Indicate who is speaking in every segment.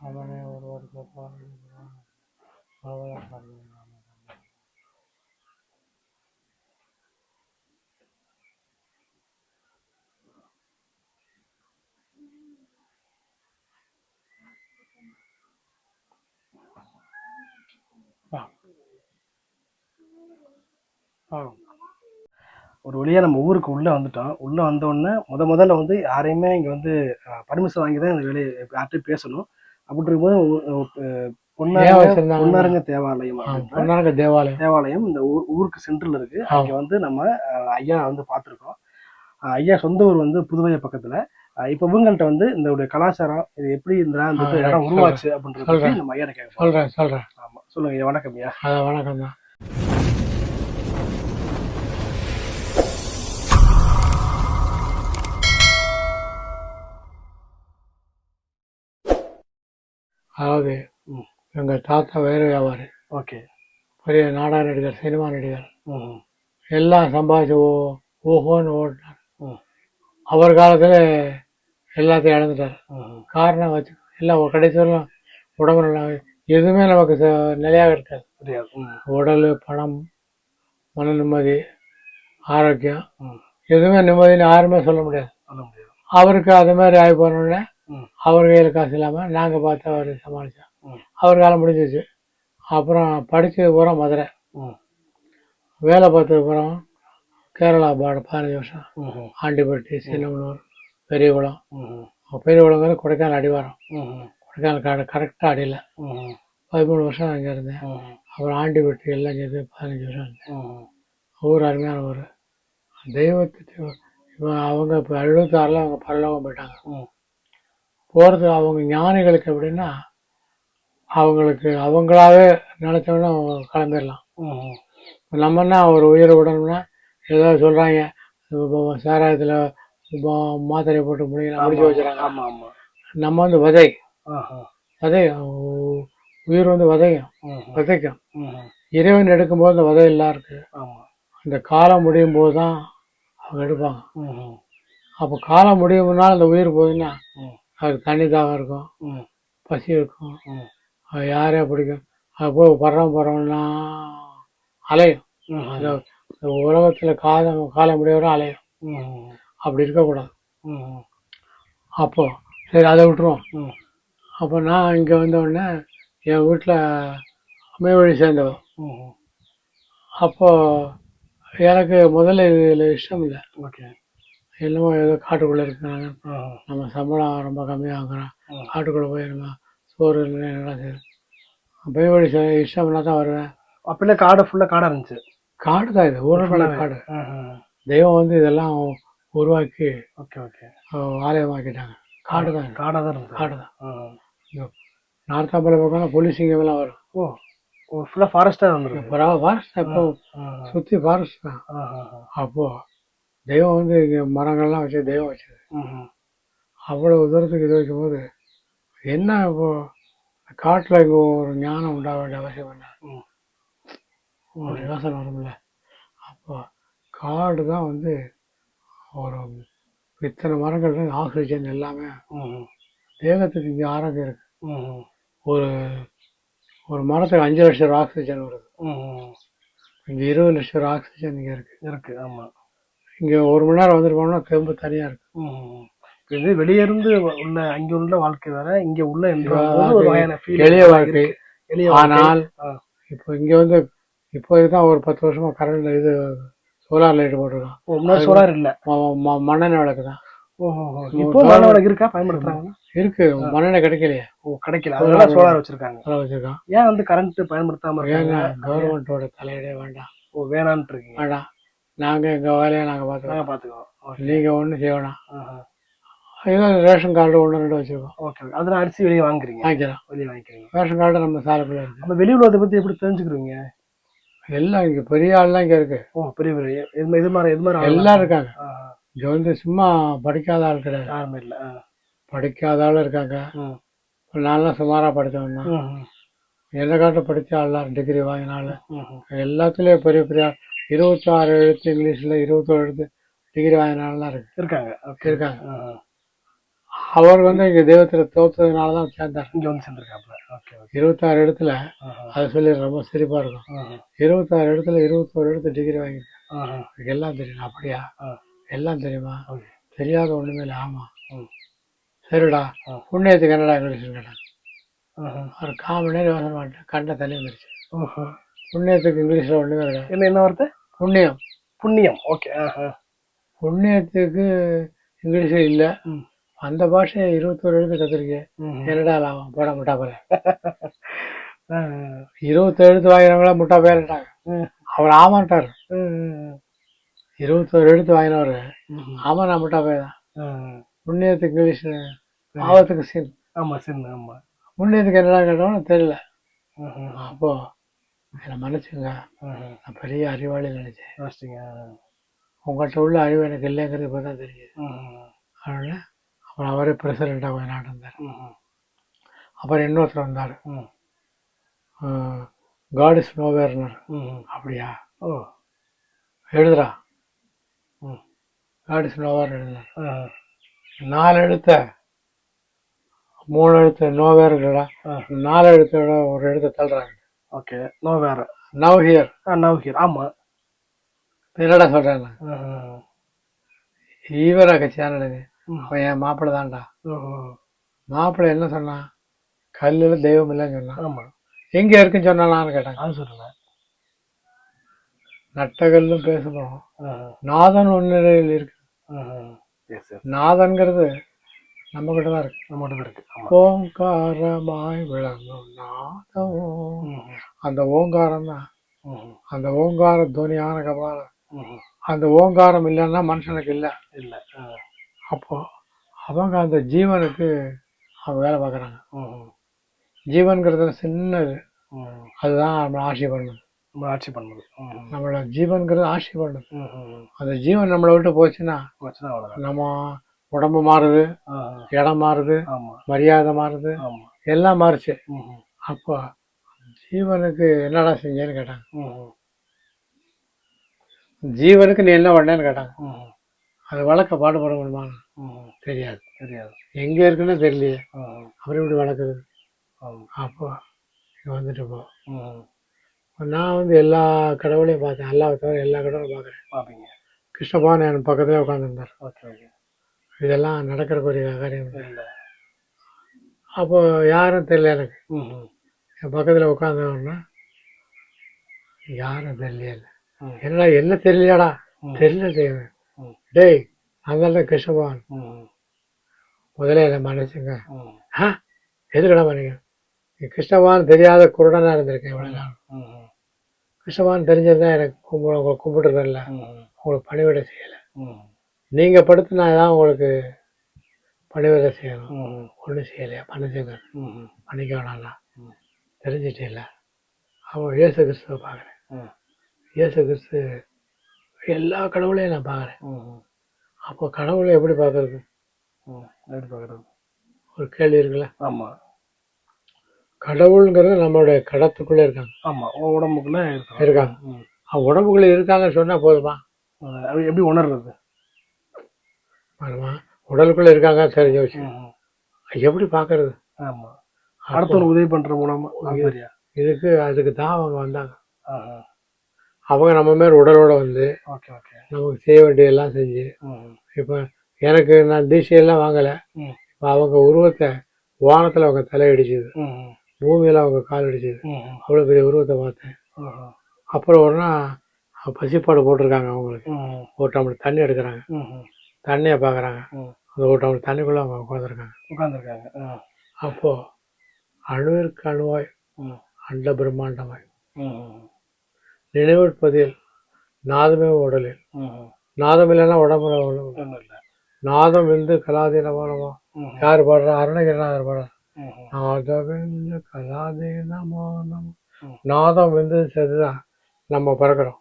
Speaker 1: அவனே ஒருவர் வருஷம் அவளை பண்ண
Speaker 2: ஒரு வழியா நம்ம ஊருக்கு உள்ள வந்துட்டோம். உள்ள வந்த உடனே முத முதல்ல வந்து யாரையுமே இங்க வந்து பர்மிஷன் வாங்கி தான் இந்த வேலையை யார்கிட்டயும் பேசணும். அப்படி இருக்கும்போது பொன்னாரங்க
Speaker 1: வச்சிருந்தாங்க?
Speaker 2: பொன்னாரங்க தேவாலயம்
Speaker 1: தேவாலயம்.
Speaker 2: தேவாலயம் இந்த ஊருக்கு சென்டர்ல இருக்கு. அங்க வந்து நம்ம ஐயா வந்து பார்த்துருக்கோம். ஐயா சொந்த ஊர் வந்து புதுவைய பக்கத்துல. இப்ப இவங்கள்ட்ட வந்து இந்த கலாச்சாரம் இது எப்படி இந்த
Speaker 1: ஆ,
Speaker 2: இடம். உருவாச்சு அப்படின்றது. நம்ம ஐயா கேட்க
Speaker 1: சொல்றேன் சொல்றேன்.
Speaker 2: ஆமா சொல்லுங்க வணக்கம் ஐயா.
Speaker 1: வணக்கம் தான் அதாவது
Speaker 2: ம்.
Speaker 1: எங்க தாத்தா வைர வியாபாரி.
Speaker 2: ஓகே.
Speaker 1: பெரிய நாடக நடிகர் சினிமா நடிகர். எல்லாம் சம்பாதிச்சு ஓ ஓஹோன்னு ஓடினார். அவர் காலத்துல எல்லாத்தையும் இழந்துட்டார். காரணம் வச்சு எல்லாம் கடைசி வரலாம் உடம்பு நல்லா எதுவுமே நமக்கு நிலையாக இருக்காது. உடல் பணம் மன நிம்மதி ஆரோக்கியம் எதுவுமே நிம்மதின்னு யாருமே சொல்ல முடியாது. அவருக்கு அது மாதிரி ஆகி போனோடனே அவர் கையில் காசு இல்லாமல் நாங்கள் பார்த்து அவர் சமாளித்தோம் அவர் காலம் முடிஞ்சிச்சு. அப்புறம் படித்தது பூரா மதுரை. வேலை பார்த்தது பூரா கேரளா பாட பதினஞ்சு வருஷம். ஆண்டிப்பட்டி சின்னமனூர் பெரியகுளம்.
Speaker 2: ம்
Speaker 1: பெரியகுளங்கிறது கொடைக்கானல் அடிவாரம். கொடைக்கானல் காடு கரெக்டாக அடியில். பதிமூணு வருஷம் அங்கே இருந்தேன். அப்புறம் ஆண்டிப்பட்டி எல்லாம் சேர்த்து பதினஞ்சு வருஷம் இருந்தேன் ஊர் அருமையான ஊர். தெய்வத்துக்கு அவங்க இப்போ எழுபத்தாறில் அவங்க பரலோகம் போயிட்டாங்க. போகிறது அவங்க ஞானிகளுக்கு எப்படின்னா அவங்களுக்கு அவங்களாவே நினச்சோன்னா கிளம்பிடலாம்
Speaker 2: ம்
Speaker 1: நம்மன்னா ஒரு உயிரை விடணும்னா ஏதோ சொல்கிறாங்க சாராயத்தில் மாத்திரை போட்டு முடியலாம் முடிச்சு வச்சுறாங்க. நம்ம வந்து விதை விதை உயிர் வந்து விதையும் விதைக்கும். இறைவன் எடுக்கும்போது அந்த விதை எல்லாம் இருக்கு. அந்த காலம் முடியும் போது தான் அவங்க எடுப்பாங்க. அப்போ காலம் முடியும் முன்னால் அந்த உயிர் போகுதுன்னா அதுக்கு தண்ணி தாகம் இருக்கும்.
Speaker 2: ம்.
Speaker 1: பசி இருக்கும்.
Speaker 2: ம்.
Speaker 1: அது யாரே பிடிக்கும். அது போய் படுறோம் போகிறோம்னா அலையும்.
Speaker 2: ம்
Speaker 1: அந்த உலகத்தில் காலம் காலம் முடியவரை அலையும்.
Speaker 2: ம்
Speaker 1: அப்படி இருக்கக்கூடாது.
Speaker 2: ம்
Speaker 1: அப்போ சரி அதை விட்டுருவோம்.
Speaker 2: ம்.
Speaker 1: அப்போ நான் இங்கே வந்த உடனே என் வீட்டில் மேவழி சேர்ந்தவன்.
Speaker 2: ம்.
Speaker 1: அப்போ எனக்கு முதல்ல இதில் இஷ்டம் இல்லை.
Speaker 2: ஓகே.
Speaker 1: என்னமோ ஏதோ காட்டுக்குள்ளே இருக்கிறாங்க. நம்ம சம்பளம் ரொம்ப கம்மியாக வாங்குறோம். காட்டுக்குள்ளே போய் நம்ம சோறு இல்லை என்னடா சரி மேவழி இஷ்டம்னா தான் வருவேன்.
Speaker 2: அப்பெல்லாம் காடு ஃபுல்லா காடா இருந்துச்சு.
Speaker 1: காடு தான் இது ஊரப்பட காடு. தெய்வம் வந்து இதெல்லாம் உருவாக்கி
Speaker 2: ஓகே ஓகே.
Speaker 1: ஆலயமாக்கிட்டாங்க. காடு தான் இது.
Speaker 2: காடா தான் இருந்துச்சு
Speaker 1: காடு தான் நார்த்தாம்பல பக்கம் போலீஸிங்க எல்லாம் வரும்.
Speaker 2: ஓ ஓ ஃபுல்லா ஃபாரஸ்டா இருந்திருக்கு
Speaker 1: ஃபாரஸ்ட் எப்போ
Speaker 2: ம்
Speaker 1: சுற்றி ஃபாரஸ்ட் தான்.
Speaker 2: ஆஹா
Speaker 1: அப்போ தெய்வம் வந்து இங்கே மரங்கள்லாம் வச்சு தெய்வம் வச்சது.
Speaker 2: ம்
Speaker 1: அவ்வளோ தூரத்துக்கு இது வைக்கும்போது என்ன இப்போ காட்டில் இங்கே ஒரு ஞானம் உண்டாக வேண்டிய அவசியம் என்ன
Speaker 2: ம்.
Speaker 1: ஒரு யோசனை வரும்ல. அப்போ காடு தான் வந்து ஒரு இத்தனை மரங்கள் ஆக்சிஜன் எல்லாமே.
Speaker 2: ம்
Speaker 1: தேகத்துக்கு இங்கே ஆரோக்கியம் இருக்கு.
Speaker 2: ம்
Speaker 1: ஒரு ஒரு மரத்துக்கு அஞ்சு லட்சம் ஆக்சிஜன் வருது.
Speaker 2: ம்
Speaker 1: இங்கே இருபது லட்சம் ஆக்சிஜன் இங்கே இருக்கு.
Speaker 2: இருக்கு ஆமா.
Speaker 1: இங்கே ஒரு மணி நேரம் வந்துட்டு போனோம்னா திரும்ப தனியாக இருக்கு.
Speaker 2: ம் இது வெளிய இருந்து உள்ள அங்க உள்ள வாழ்க்கை வேற இங்க உள்ள ஒரு வகையான
Speaker 1: எளிய வாழ்க்கை. ஆனால். இப்போ இங்கே வந்து இப்போ தான் ஒரு பத்து வருஷமா கரண்ட் இது சோலார் லைட் போட்டிருக்கோம்
Speaker 2: சோலார் இல்ல.
Speaker 1: மண்ணெண்ணெய் விளக்கு தான்.
Speaker 2: ஓஹோ இப்போ மண்ணோட இருக்கா? பயன்படுத்துறாங்க
Speaker 1: இருக்கு. மண்ணெண்ணெய் கிடைக்கலையே.
Speaker 2: ஓ கிடைக்கல. அதனால சோலார் வச்சிருக்காங்க.
Speaker 1: அதெல்லாம் வச்சிருக்கோம்
Speaker 2: ஏன் வந்து கரண்ட் பயன்படுத்தாம இருக்காங்க?
Speaker 1: கவர்மெண்ட்டோட தலையிடே வேண்டாம்.
Speaker 2: ஓ வேணான்ட்டு இருக்கீங்க.
Speaker 1: வேண்டாம். நாங்கள் எங்கள் வேலையை நாங்கள்
Speaker 2: நாங்க
Speaker 1: பார்த்துக்கோம்
Speaker 2: பாத்துக்கோம் ஓகே
Speaker 1: நீங்கள் ஒன்றும் செய்ய வேணாம்
Speaker 2: ஆஹா.
Speaker 1: ஏதோ ரேஷன் கார்டு ஒன்று ரெண்டு வச்சுருக்கோம்.
Speaker 2: ஓகே. அதுல அரிசி வெளியே வாங்குறீங்க.
Speaker 1: வாங்கிக்கலாம்
Speaker 2: வெளியே வாங்கிக்கிறீங்க.
Speaker 1: ரேஷன் கார்டு நம்ம சாலைக்குள்ளே இருக்கு.
Speaker 2: அப்ப வெளி உலகத்தை பத்தி எப்படி தெரிஞ்சுக்கிறீங்க?
Speaker 1: எல்லாம் இங்கே பெரிய ஆள்லாம் இங்கே இருக்கு.
Speaker 2: ஓ பெரிய பெரிய. இது மாதிரி- இது மாதிரி இது மாதிரி ஆளா?
Speaker 1: எல்லாம் இருக்காங்க. இங்கே வந்து சும்மா படிக்காத ஆள் கிடையாது.
Speaker 2: யாருமே இல்ல.
Speaker 1: படிக்காத ஆள் இருக்காங்க. நான்லாம் சுமாராக படித்தவன் தான் என்னை காட்ட படித்த எல்லாரும் டிகிரி வாங்கினாலும். எல்லாத்துலேயும் பெரிய பெரிய இருபத்தாறு எழுத்து இங்கிலீஷில் இருபத்தோரு எழுத்து டிகிரி வாங்கினாலாம் இருக்கு.
Speaker 2: இருக்காங்க.
Speaker 1: இருக்காங்க. அவர் வந்து இங்கே தெய்வத்தில் தோத்ததுனால தான் சேர்ந்தார்.
Speaker 2: இங்க வந்து ஓகே ஓகே
Speaker 1: இருபத்தாறு இடத்துல அதை சொல்லி ரொம்ப சிரிப்பாக இருக்கும். இருபத்தாறு இடத்துல இருபத்தோரு இடத்து டிகிரி வாங்கியிருக்கேன் எல்லாம் தெரியும். அப்படியா. எல்லாம் தெரியுமா. தெரியாத ஒண்ணுமே இல்லை. ஆமா.
Speaker 2: ம்.
Speaker 1: சரிடா. புண்ணியத்துக்கு என்னடா இங்கிலீஷ் கேட்டாங்க. ஒரு காம நேரம் யோசனை பண்ணிட்டேன் கண்ட தள்ளி வந்துருச்சு. புண்ணியத்துக்கு இங்கிலீஷ்ல இருக்காது
Speaker 2: என்ன என்ன வார்த்தை?
Speaker 1: புண்ணியம்.
Speaker 2: புண்ணியம். ஓகே
Speaker 1: புண்ணியத்துக்கு இங்கிலீஷ் இல்ல. அந்த பாஷையை இருபத்தோரு எழுத்து கத்துருக்கேன் என்னடா லாபம்? போட முட்டா போல இருபத்தோரு எழுத்து வாங்கினவங்கள முட்டா பேரட்டாங்க. அவர் ஆமாட்டார் இருபத்தோரு எழுத்து வாங்கினவர். ஆமா நான் முட்டா போய் தான் புண்ணியத்துக்கு இங்கிலீஷ் பாவத்துக்கு சீன்.
Speaker 2: ஆமா சின்ன ஆமா.
Speaker 1: புண்ணியத்துக்கு என்னடா கேட்டோம்னு தெரியல. அப்போ என்னை மன்னிச்சுங்க. நான் பெரிய அறிவாளி நினைச்சேன்.
Speaker 2: யோசிச்சிங்க.
Speaker 1: உங்கள்கிட்ட உள்ள அறிவு எனக்கு இல்லைங்கிறது இப்போ தான் தெரியுது அதனால அப்புறம் அவரே பிரசிடெண்ட்டாக கொஞ்ச நாள் இருந்தார் அப்புறம் இன்னொருத்தர் வந்தார்.
Speaker 2: ம்,
Speaker 1: காட் இஸ் நோவேர்னர். அப்படியா?
Speaker 2: ஓ.
Speaker 1: எழுதுறா.
Speaker 2: ம்.
Speaker 1: காட் இஸ் நோவேர் எழுதுனார் நாலு எழுத்த. மூணு எழுத்து நோவேர்டா
Speaker 2: ஆ.
Speaker 1: நாலு எழுத்தோட ஒரு எழுத்தை தள்ளுறாங்க.
Speaker 2: ஓகே நோ வேற
Speaker 1: now here
Speaker 2: ah now here ஆமா.
Speaker 1: என்னடா சொல்றேன் ஈவரா கட்சியானது. அவன் என் மாப்பிள்ளை தான்டா. மாப்பிள்ளை என்ன சொன்னான் கல்லுல தெய்வம் இல்லைன்னு சொன்னான்
Speaker 2: ஆமா.
Speaker 1: எங்க இருக்குன்னு சொன்னானான்னு கேட்டாங்க.
Speaker 2: அது சொல்லுங்க
Speaker 1: நட்டகல்லும்
Speaker 2: ஆ,
Speaker 1: நாதன் ஒன்னிலையில் இருக்கு. நாதன்கிறது நம்ம கிட்ட தான் இருக்கு.
Speaker 2: நம்மகிட்ட தான் இருக்கு
Speaker 1: ஓங்காரமாய் விளங்கும் நாதம். அந்த ஓங்காரம் தான் அந்த ஓங்கார துவனியான கபாலம். அந்த ஓங்காரம் இல்லைன்னா மனுஷனுக்கு இல்லை.
Speaker 2: இல்ல.
Speaker 1: அப்போ அவங்க அந்த ஜீவனுக்கு அவங்க வேலை பார்க்குறாங்க. ஜீவன்கிறது சின்னது. அதுதான் நம்மளை ஆட்சி பண்ணுது.
Speaker 2: நம்ம ஆட்சி பண்ணுது.
Speaker 1: நம்மளோட ஜீவன்கிறது ஆட்சி பண்ணுது. அந்த ஜீவன் நம்மளை விட்டு போச்சுன்னா நம்ம உடம்பு மாறுது. இடம் மாறுது மரியாதை மாறுது எல்லாம் மாறுச்சு. அப்போ ஜீவனுக்கு என்னடா செஞ்சேன்னு கேட்டாங்க. ஜீவனுக்கு நீ என்ன பண்ணேன்னு கேட்டாங்க. அது வளர்க்க பாடுபட முடியுமா. தெரியாது.
Speaker 2: தெரியாது.
Speaker 1: எங்க இருக்குன்னு தெரியலையே. அப்புறம் எப்படி வளர்க்குறது. அப்போ இங்க வந்துட்டு போ. நான் வந்து எல்லா கடவுளையும் பார்த்தேன். அல்லாவை தவிர எல்லா கடவுளையும் பார்க்குறேன்
Speaker 2: பாப்பீங்க
Speaker 1: கிருஷ்ணபான் என் பக்கத்துல உட்காந்துருந்தார்
Speaker 2: ஓகே ஓகே.
Speaker 1: இதெல்லாம் நடக்கிறக்கூடிய காரியம். இல்லை.
Speaker 2: இல்ல
Speaker 1: அப்போ யாரும் தெரியல எனக்கு. என் பக்கத்துல உட்காந்தவன்னா யாரும் தெரியல. என்னடா என்ன தெரியலையாடா?
Speaker 2: ம்.
Speaker 1: தெரியல தெய்வம். டேய் அதனால கிருஷ்ணபவான் முதல்ல என்னை மன்னிச்சுங்க. ஆ? எதுக்கடா மன்னிக்க நீ கிருஷ்ணபவான் தெரியாத குருடனா இருந்திருக்கேன் இவ்வளவு நாள். கிருஷ்ணபவான் தெரிஞ்சதா எனக்கு கும்பிட
Speaker 2: ம்,
Speaker 1: உங்களுக்கு பணிவிட செய்யலை.
Speaker 2: ம்,
Speaker 1: நீங்க படுத்து நான் தான் உங்களுக்கு பணிவிட செய்யணும். ஒன்றும் செய்யலையா?
Speaker 2: ம்,
Speaker 1: பண்ணிக்க வேணாம்னா.
Speaker 2: ம்.
Speaker 1: தெரிஞ்சிட்டே இல்லை அவன் இயேசு கிறிஸ்துவை பார்க்குறேன். இயேசு கிறிஸ்து எல்லா கடவுளையும் நான் பார்க்குறேன். அப்போ கடவுளை எப்படி பார்க்கறது?
Speaker 2: ம். எப்படி பார்க்கறது?
Speaker 1: ஒரு கேள்வி இருக்குல்ல?
Speaker 2: ஆமா.
Speaker 1: கடவுளுங்கிறது நம்மளுடைய கடத்துக்குள்ளே இருக்காங்க.
Speaker 2: ஆமா உன் உடம்புக்குள்ள
Speaker 1: இருக்காங்க. அவன் உடம்புக்குள்ளே இருக்காங்கன்னு சொன்னால் போதுமா?
Speaker 2: எப்படி உணர்றது?
Speaker 1: வருமா உடலுக்குள்ளே இருக்காங்க
Speaker 2: ம், ம்.
Speaker 1: எப்படி பார்க்கறது
Speaker 2: ஆமா. அடுத்தவங்க உதவி பண்ற மூலமா அது மாதிரியா
Speaker 1: இதுக்கு அதுக்கு தான் அவங்க வந்தாங்க. அவங்க நம்ம மேல் உடலோட வந்து
Speaker 2: ஓகே ஓகே.
Speaker 1: நமக்கு செய்ய வேண்டியதெல்லாம் செஞ்சு இப்போ எனக்கு நான் தீட்சையெல்லாம் வாங்கலை. இப்போ அவங்க உருவத்தை வானத்தில் அவங்க தலை அடிச்சுது
Speaker 2: ம், ம்,
Speaker 1: பூமியில் அவங்க கால் அடிச்சுது. அவ்வளோ பெரிய உருவத்தை பார்த்தேன். அப்புறம் நாள் பசிப்பாடு போட்டிருக்காங்க அவங்களுக்கு. ஒரு டம்ளர் தண்ணி எடுக்கிறாங்க. தண்ணியை பார்க்குறாங்க. அந்த ஒரு டம்ளர் தண்ணிக்குள்ளே அவங்க உட்காந்துருக்காங்க
Speaker 2: உட்கார்ந்திருக்காங்க ஆ.
Speaker 1: அப்போது அணுவிற்கு அணுவாய் அண்ட பிரம்மாண்டமாய் நினைவிற்பதில் நாதமே உடலில். நாதம் இல்லைன்னா உடம்புல ஒண்ணும் இல்லை. நாதம் வந்து கலாதீனமானமோ
Speaker 2: ம்,
Speaker 1: யார் பாடுறா அருணகிரிநாதர் பாடுறார்
Speaker 2: ம், ம்.
Speaker 1: நாதம் வந்து கலாதீனமானமோ
Speaker 2: ம்.
Speaker 1: நாதம் வந்து சரிதான் நம்ம பிறக்கிறோம்.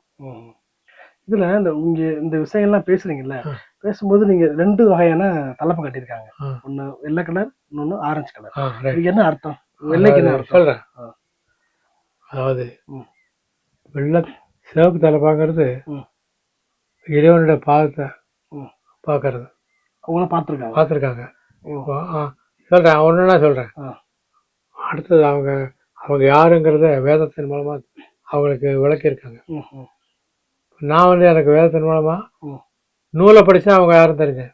Speaker 2: இதுல இந்த இங்க இந்த விஷயங்கள்லாம் பேசுறீங்கல்ல. பேசும்போது நீங்க ரெண்டு வகையான தலைப்பு கட்டியிருக்காங்க. ஒண்ணு வெள்ளை கலர் இன்னொன்னு ஆரஞ்சு கலர் இதுக்கு என்ன அர்த்தம் வெள்ளைக்கு என்ன அர்த்தம்
Speaker 1: சொல்றேன். அதாவது. வெள்ளை சிவப்பு தலைப்பாங்கிறது. இறைவனுடைய பாதத்தை. பார்க்கறது
Speaker 2: அவங்களும் பார்த்துருக்காங்க
Speaker 1: பார்த்துருக்காங்க சொல்றேன் ஒன்றுனா சொல்றேன்
Speaker 2: ஆ.
Speaker 1: அடுத்தது அவங்க அவங்க யாருங்கிறத வேதத்தின் மூலமா அவங்களுக்கு விளக்கியிருக்காங்க நான் வந்து எனக்கு வேதத்தின் மூலமா
Speaker 2: ம்.
Speaker 1: நூலை படிச்சா அவங்க யாரும் தெரிஞ்சேன்.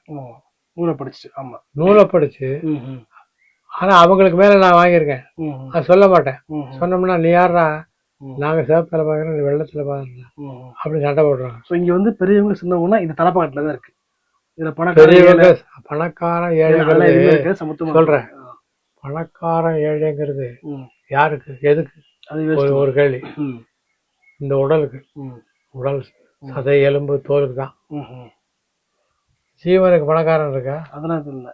Speaker 2: ஊரை படிச்சுட்டு ஆமா.
Speaker 1: நூலை படிச்சு ஆனா அவங்களுக்கு மேல நான் வாங்கியிருக்கேன். அது சொல்ல மாட்டேன். சொன்னோம்னா நீ யாரா. நாங்க சிவப்பில் பார்க்குறோம் நீ வெள்ளத்துல பார்க்குறோம்
Speaker 2: ம்.
Speaker 1: அப்படி சண்டை போடுறாங்க.
Speaker 2: ஸோ இங்க வந்து பெரியவங்க சின்னவங்கன்னா இது தலைப்பாட்டில தான் இருக்கு. இதுல பணக்கார
Speaker 1: பெரியவங்க பணக்காரன்
Speaker 2: ஏழை, அதெல்லாம் எதுவுமே
Speaker 1: ஏழைங்கிறது சொல்றேன். பணக்காரன் ஏழைங்கிறது. யாருக்கு? எதுக்கு?
Speaker 2: அது
Speaker 1: ஒரு கேள்வி. இந்த உடலுக்கு. உடல் சதை எலும்பு தோலுக்கு தான். ஜீவனுக்கு பணக்காரன் இருக்கா?
Speaker 2: அதெல்லாம் இது இல்ல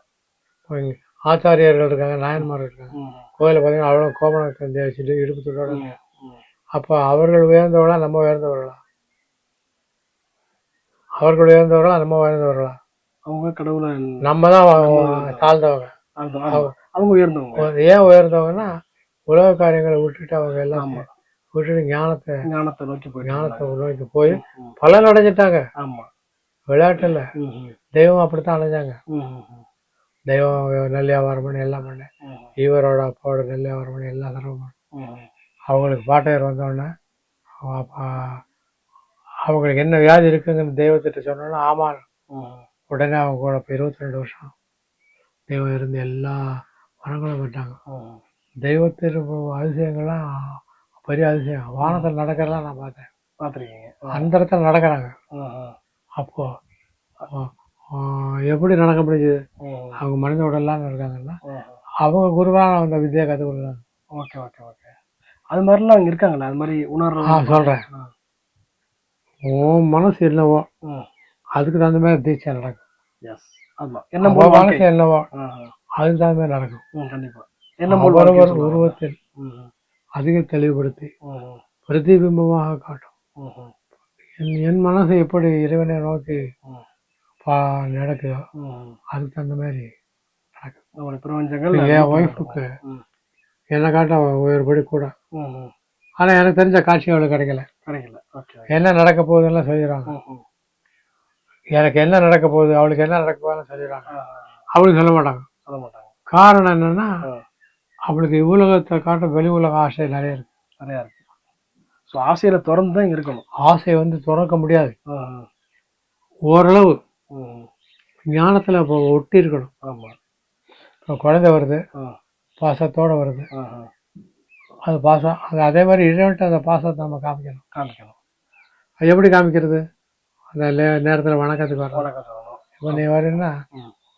Speaker 1: ஆச்சாரியர்கள் இருக்காங்க நாயன்மார்கள் இருக்காங்க. கோயிலில் பார்த்தீங்கன்னா அவ்வளோ கோமணம் தந்தி வச்சுட்டு இடுப்பு
Speaker 2: ம்.
Speaker 1: அப்போ அவர்கள் உயர்ந்தவர்களா நம்ம உயர்ந்தவர்களா? அவர்கள் உயர்ந்தவர்களா நம்ம உயர்ந்தவர்களா?
Speaker 2: அவங்க கடவுளை
Speaker 1: நம்ம தான் தாழ்ந்தவங்க.
Speaker 2: அவங்க உயர்ந்தவங்க.
Speaker 1: ஏன் உயர்ந்தவங்கன்னா உலக காரியங்களை விட்டுட்டு அவங்க எல்லாம் விட்டுட்டு ஞானத்தை
Speaker 2: ஞானத்தை நோக்கி போயிட்டு
Speaker 1: ஞானத்தை நோக்கி போய் பலன் அடைஞ்சிட்டாங்க.
Speaker 2: ஆமா.
Speaker 1: விளையாட்டுல தெய்வம் அப்படித்தான் அடைஞ்சாங்க. தெய்வம் நெல் வியாபாரம் பண்ணி எல்லாம் பண்ணேன்.
Speaker 2: ம்,
Speaker 1: இவரோட அப்பாவோட நெல் வியாபாரம் பண்ணி எல்லா தடவை
Speaker 2: ம்,
Speaker 1: அவங்களுக்கு பாட்டையர் வந்தோடனே அப்பா அவங்களுக்கு என்ன வியாதி இருக்குங்கன்னு தெய்வத்திட்ட சொன்னோன்னா ஆமா. உடனே அவங்க கூட இப்போ இருபத்தி ரெண்டு வருஷம் தெய்வம் இருந்து எல்லா வரங்களும் பெற்றாங்க
Speaker 2: ம்.
Speaker 1: தெய்வத்தின் அதிசயங்கள்லாம் பெரிய அதிசயம் வானத்தில் நடக்கிறதெல்லாம் நான் பார்த்தேன்.
Speaker 2: பார்த்திருக்கீங்க.
Speaker 1: அந்த இடத்துல நடக்கிறாங்க. அப்போ எப்படி நடக்க முடியுது
Speaker 2: ம்,
Speaker 1: அவங்க மனித உடல்லாம் இருக்காங்கன்னா
Speaker 2: ம்.
Speaker 1: அவங்க குருவான அந்த வித்தியை கற்றுக் கொடுக்குறாங்க.
Speaker 2: Okay okay okay. அது மாதிரிலாம் அங்க இருக்காங்களா? அது மாதிரி உணர்வு
Speaker 1: சொல்கிறேன்
Speaker 2: ஆ.
Speaker 1: உன் மனசு என்னவோ அதுக்கு தகுந்த மாதிரி தீட்சை நடக்கும்.
Speaker 2: எஸ் ஆமா. என்ன
Speaker 1: மனசு என்னவோ அதுக்கு தகுந்த மாதிரி நடக்கும்.
Speaker 2: ம், கண்டிப்பா. என்ன.
Speaker 1: உருவத்தில் அதிக தெளிவுபடுத்தி பிரதிபிம்பமாக காட்டும். என் என் மனசு எப்படி இறைவனை நோக்கி பா நடக்குதோ. அதுக்கு தகுந்த மாதிரி இப்ப என் ஒய்ஃபுக்கு என்னை காட்ட உயர்படி கூட.
Speaker 2: ம், ம்.
Speaker 1: ஆனால் எனக்கு தெரிஞ்ச காட்சி அவளுக்கு கிடைக்கல.
Speaker 2: கிடைக்கல
Speaker 1: என்ன நடக்க போகுதுன்னு சொல்லிடுறாங்க. எனக்கு என்ன நடக்க போகுது அவளுக்கு என்ன நடக்க போகுதுன்னு சொல்லிடுறாங்க. அவளுக்கு சொல்ல மாட்டாங்க.
Speaker 2: சொல்ல மாட்டாங்க.
Speaker 1: காரணம் என்னன்னா அவளுக்கு உலகத்தை காட்ட வெளி உலக ஆசை நிறைய இருக்கு.
Speaker 2: நிறையா இருக்கு. ஸோ ஆசையில திறந்து தான் இருக்கணும்.
Speaker 1: ஆசை வந்து துறக்க முடியாது. ஓரளவு ஞானத்துல இப்போ ஒட்டி இருக்கணும்.
Speaker 2: ஆமா.
Speaker 1: இப்போ குழந்தை வருது பாசத்தோட வருது. அது பாசம் அது அதே மாதிரி இறைவன்ட்டு அந்த பாசத்தை நம்ம காமிக்கணும்.
Speaker 2: காமிக்கணும்.
Speaker 1: அது எப்படி காமிக்கிறது? அந்த நேரத்துல வணக்கத்துக்கு வரோம்
Speaker 2: வணக்கம்
Speaker 1: இப்போ நீ வரீங்கன்னா.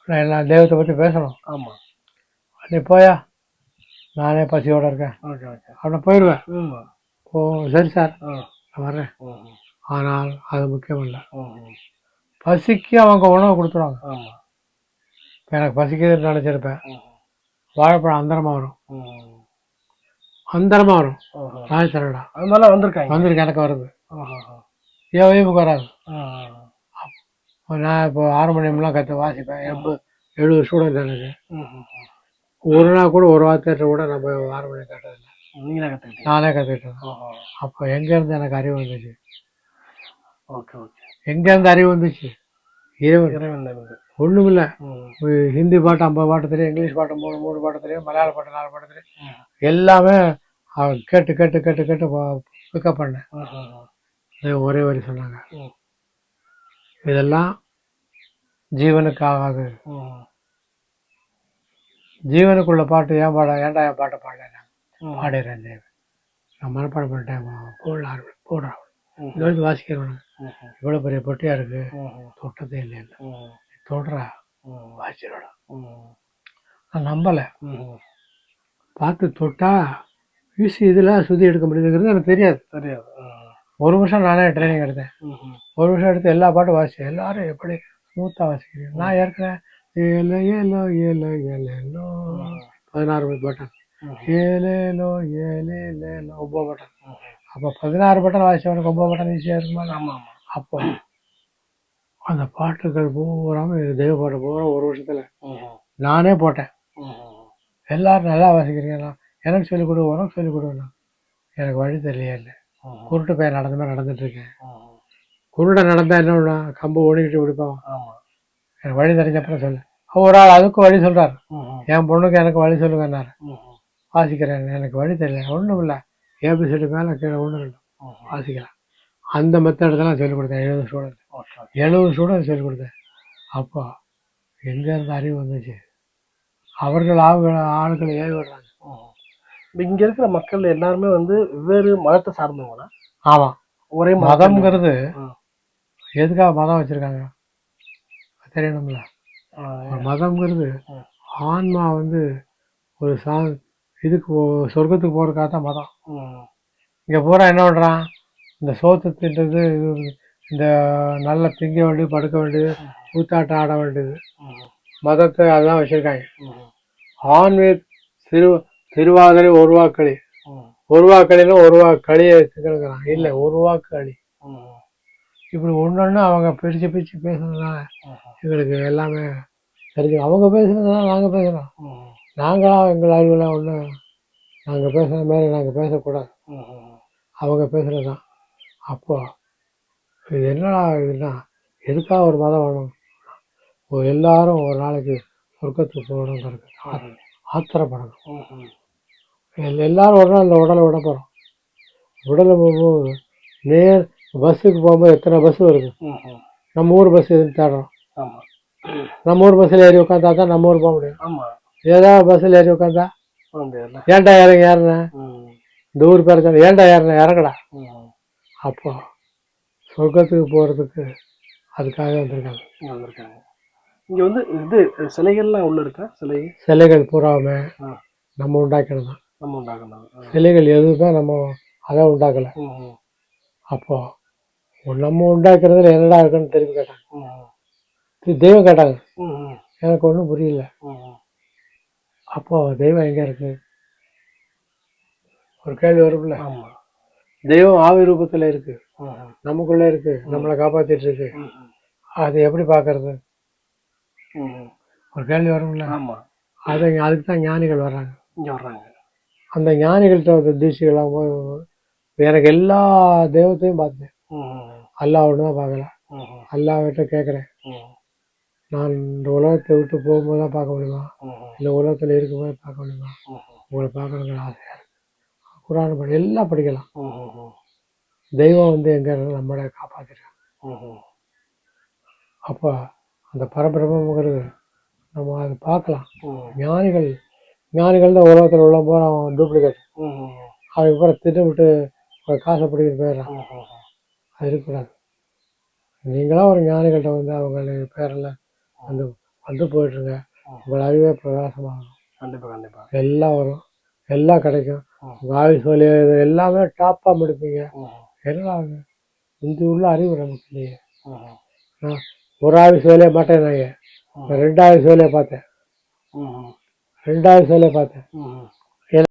Speaker 1: நான் எல்லாம் தெய்வத்தை பத்தி பேசணும்.
Speaker 2: ஆமா.
Speaker 1: நீ போயா? நானே பசியோட இருக்கேன்.
Speaker 2: Okay okay.
Speaker 1: அவனை போயிடுவேன். ஓ சரி சார். நான் வர்றேன். ஆனால் அது முக்கியம் இல்லை. பசிக்கு அவங்க உணவு கொடுத்துருவாங்க. எனக்கு பசிக்குதுன்னு நினச்சிருப்பேன். வாழைப்பழம் அந்தரமா வரும்.
Speaker 2: ம்.
Speaker 1: அந்தரமா வரும். நான் தரடா
Speaker 2: அது மாதிரிலாம் வந்திருக்காங்க.
Speaker 1: வந்திருக்கு எனக்கு வருது. என் ஒய்ஃபுக்கு வராது? நான் இப்போ ஹார்மோனியம்லாம் கற்று வாசிப்பேன். எண்பது எழுபது ஸ்டூடெண்ட் எனக்கு. ஒரு நாள் கூட ஒரு வார்த்தை கூட நம்ம ஹார்மோனியம் கட்டதில்லை.
Speaker 2: நீங்களே கத்துக்கிட்டீங்க.
Speaker 1: நானே கற்றுக்கிட்டேன். அப்போ எங்கேருந்து எனக்கு அறிவு வந்துச்சு?
Speaker 2: Okay okay.
Speaker 1: எங்கேருந்து அறிவு வந்துச்சு? இறைவன்.
Speaker 2: இறைவன்.
Speaker 1: ஒன்றும் இல்லை. ஹிந்தி பாட்டு ஐம்பது பாட்டு தெரியும் இங்கிலீஷ் பாட்டு மூணு மூணு பாட்டு தெரியும் மலையாள பாட்டு நாலு பாட்டு தெரியும். எல்லாமே அவன் கேட்டு கேட்டு கேட்டு கேட்டு பிக்கப் பண்ணேன். ஒரே வரி சொன்னாங்க. இதெல்லாம் ஜீவனுக்கு ஆகாது
Speaker 2: ம்,
Speaker 1: ஜீவனுக்குள்ள பாட்டு ஏன் பாட ஏன்டா என் பாட்டை பாடல
Speaker 2: ம்.
Speaker 1: பாடிடுறேன் தேவன். நான் மனப்பாடம் பண்ணிட்டேன் போடலாம் போடுறான்
Speaker 2: ம்.
Speaker 1: இது வரைக்கும் வாசிக்கிறவனு. இவ்வளோ பெரிய பொட்டியா இருக்கு. தொட்டதே இல்லை இல்லை. தொடுறா
Speaker 2: ம்,
Speaker 1: நான் நம்பலை. பார்த்து தொட்டா யூசி இதில் சுத்தி எடுக்க முடியுதுங்கிறது எனக்கு தெரியாது.
Speaker 2: தெரியாது.
Speaker 1: ஒரு வருஷம் நானே ட்ரைனிங் எடுத்தேன். ஒரு வருஷம் எடுத்து எல்லா பாட்டும் வாசிச்சேன். எல்லாரும் எப்படி ஸ்மூத்தாக வாசிக்கிறீங்க? நான் ஏற்கனவே ஏலோ ஏலோ ஏலோ ஏலேலோ பதினாறு பட்டன். ஏலேலோ ஏலேலேலோ ஒம்பது பட்டன். அப்போ பதினாறு பட்டன் வாசிச்சவனுக்கு ஒம்பது பட்டன் ஈஸியாக இருக்குமா?
Speaker 2: ஆமா ஆமா.
Speaker 1: அப்போ அந்த பாட்டுகள் பூராம தெய்வ பாட்டு பூரா ஒரு வருஷத்துல. நானே போட்டேன். எல்லாரும் நல்லா வாசிக்கிறீங்க நான் எனக்கு சொல்லிக் கொடு உனக்கு சொல்லிக் கொடுன்னா எனக்கு வழி தெரியலையே இல்லை குருட்டு பையன் நடந்த மாதிரி நடந்துட்டு இருக்கேன். குருடை நடந்தா என்ன? கம்பு ஓடிக்கிட்டு விடுப்பான்
Speaker 2: ஆமா.
Speaker 1: எனக்கு வழி தெரிஞ்சப்பறம் சொல்லு. ஒரு ஆள் அதுக்கும் வழி சொல்றாரு. என் பொண்ணுக்கு எனக்கு வழி சொல்லுங்கன்னாரு. வாசிக்கிறேன் எனக்கு வழி தெரியல. ஒன்றும் இல்லை. ஏபிசிடி மேலே கீழே ஒன்று ரெண்டு வாசிக்கலாம். அந்த மெத்தட் தான் சொல்லிக் கொடுத்தேன். எழுபது ஸ்டூடெண்ட் எழுபது ஸ்டூடெண்ட் சொல்லிக் கொடுத்தேன். அப்போ எங்கேருந்து அறிவு வந்துச்சு? அவர்கள் ஆளுகள் ஆளுகளை ஏவி விடுறாங்க.
Speaker 2: இங்க இருக்கிற மக்கள் எல்லாருமே வந்து வெவ்வேறு மதத்தை சார்ந்தவங்களா?
Speaker 1: ஆமாம்
Speaker 2: ஒரே மதம்
Speaker 1: மதம்ங்கிறது. எதுக்காக மதம் வச்சுருக்காங்க? தெரியணும்ல. மதம்ங்கிறது. ஆன்மா வந்து ஒரு சா இதுக்கு சொர்க்கத்துக்கு போகிறதுக்காக தான் மதம். இங்கே பூரா என்ன பண்ணுறான் இந்த சோத்து தின்றது இது இந்த நல்ல திங்க வேண்டியது படுக்க வேண்டியது கூத்தாட்டம் ஆட வேண்டியது. மதத்தை அதெல்லாம் வச்சுருக்காங்க. ஆன்மீக திரு திருவாதிரை ஒருவாக்களி ஒருவாக்களிலும் ஒருவா களியை வச்சுக்கிறான் இல்லை ஒருவாக்களி இப்படி ஒன்று அவங்க பிரித்து பிரித்து பேசுனதுனால எங்களுக்கு எல்லாமே தெரிஞ்சு அவங்க பேசுனதுனால நாங்கள் பேசுகிறோம் நாங்களாம் எங்கள் அறிவில் ஒன்று நாங்கள் பேசுகிற மாதிரி நாங்கள் பேசக்கூடாது. அவங்க பேசுகிறது தான் அப்போ இது என்னடா இதுன்னா எதுக்காக ஒரு மதம் வேணும்? எல்லாரும் ஒரு நாளைக்கு சொர்க்கத்துக்கு போகணுங்கிறது ஆத்திரப்படணும். எல்- எல்லாரும் ஒரு நாள் இந்த உடலை விட போகிறோம் உடலை போகும்போது நேர் பஸ்ஸுக்கு போகும்போது எத்தனை பஸ் வருது? நம்ம ஊர் பஸ் எதுன்னு தேடுறோம் நம்ம ஊர் பஸ்ஸில் ஏறி உட்காந்தா தான் நம்ம ஊர் போக முடியும்.
Speaker 2: ஆமா.
Speaker 1: ஏதாவது பஸ்ஸில் ஏறி உட்காந்தா ஏன்டா இறங்க ஏறினேன். இந்த ஊர் பேர் சொன்ன ஏன்டா ஏறினேன் இறங்கடா. அப்போ சொர்க்கத்துக்கு போகிறதுக்கு அதுக்காக வந்திருக்காங்க.
Speaker 2: வந்திருக்காங்க. இங்க வந்து இது சிலைகள்லாம் உள்ள இருக்கா? சிலை?
Speaker 1: சிலைகள் பூராவுமே
Speaker 2: ஆ.
Speaker 1: நம்ம உண்டாக்கினது தான்.
Speaker 2: நம்ம உண்டாக்கணும்.
Speaker 1: சிலைகள் எதுவுமே நம்ம அதை உண்டாக்கலை.
Speaker 2: ம், ம்.
Speaker 1: அப்போ நம்ம உண்டாக்குறதுல என்னடா இருக்குன்னு திருப்பி கேட்டாங்க. தெய்வம் கேட்டாங்க. எனக்கு ஒன்றும் புரியல. அப்போ தெய்வம் எங்கே இருக்கு? ஒரு கேள்வி வரும்ல.
Speaker 2: ஆமா.
Speaker 1: தெய்வம் ஆவி ரூபத்தில் இருக்கு. நமக்குள்ள இருக்கு. நம்மளை காப்பாத்திட்டு இருக்கு. அது எப்படி பார்க்கறது. ஒரு கேள்வி வரும்ல.
Speaker 2: ஆமா.
Speaker 1: அது அதுக்கு தான் ஞானிகள் வர்றாங்க.
Speaker 2: வர்றாங்க.
Speaker 1: அந்த ஞானிகள்கிட்ட தீட்சிகளாக போய் எனக்கு எல்லா தெய்வத்தையும் பார்த்தேன்.
Speaker 2: ம், ம்.
Speaker 1: அல்லாஹ் ஒன்று தான் பார்க்கல. அல்லாஹ்கிட்ட கேட்குறேன் நான் இந்த உலகத்தை விட்டு போகும்போது தான் பார்க்க முடியுமா இந்த உலகத்தில் இருக்கும்போது பார்க்க முடியுமா. உங்களை பார்க்கணுங்கிற ஆசையாக இருக்கு குரான் படி எல்லாம் படிக்கலாம். தெய்வம் வந்து எங்கே நம்மளை
Speaker 2: ம்.
Speaker 1: அப்போ அந்த பரபிரமங்கிறது நம்ம அதை பார்க்கலாம். ஞானிகள் ஞானிகள் தான் உலகத்தில் உள்ள போகிற டூப்ளிகேட். அதுக்கப்புறம் திட்டமிட்டு காசை பிடிக்கிட்டு போயிடுறான். அது இருக்கக்கூடாது. நீங்களாம் ஒரு ஞானிகள்கிட்ட வந்து அவங்க பேரில் வந்து வந்து போயிட்டுருங்க. உங்கள் அறிவே பிரகாசமாகணும்
Speaker 2: கண்டிப்பா கண்டிப்பா.
Speaker 1: எல்லாம் வரும். எல்லாம் கிடைக்கும். உங்கள் சொல்லி இது எல்லாமே டாப்பாக முடிப்பீங்க. எல்லாம் இந்த உள்ள அறிவு நமக்கு இல்லையே. ஒரு ஆயுள் வேலையை மாட்டேன் நான். ரெண்டாவது வேலையை பார்த்தேன். ரெண்டாவது வேலையை பார்த்தேன்.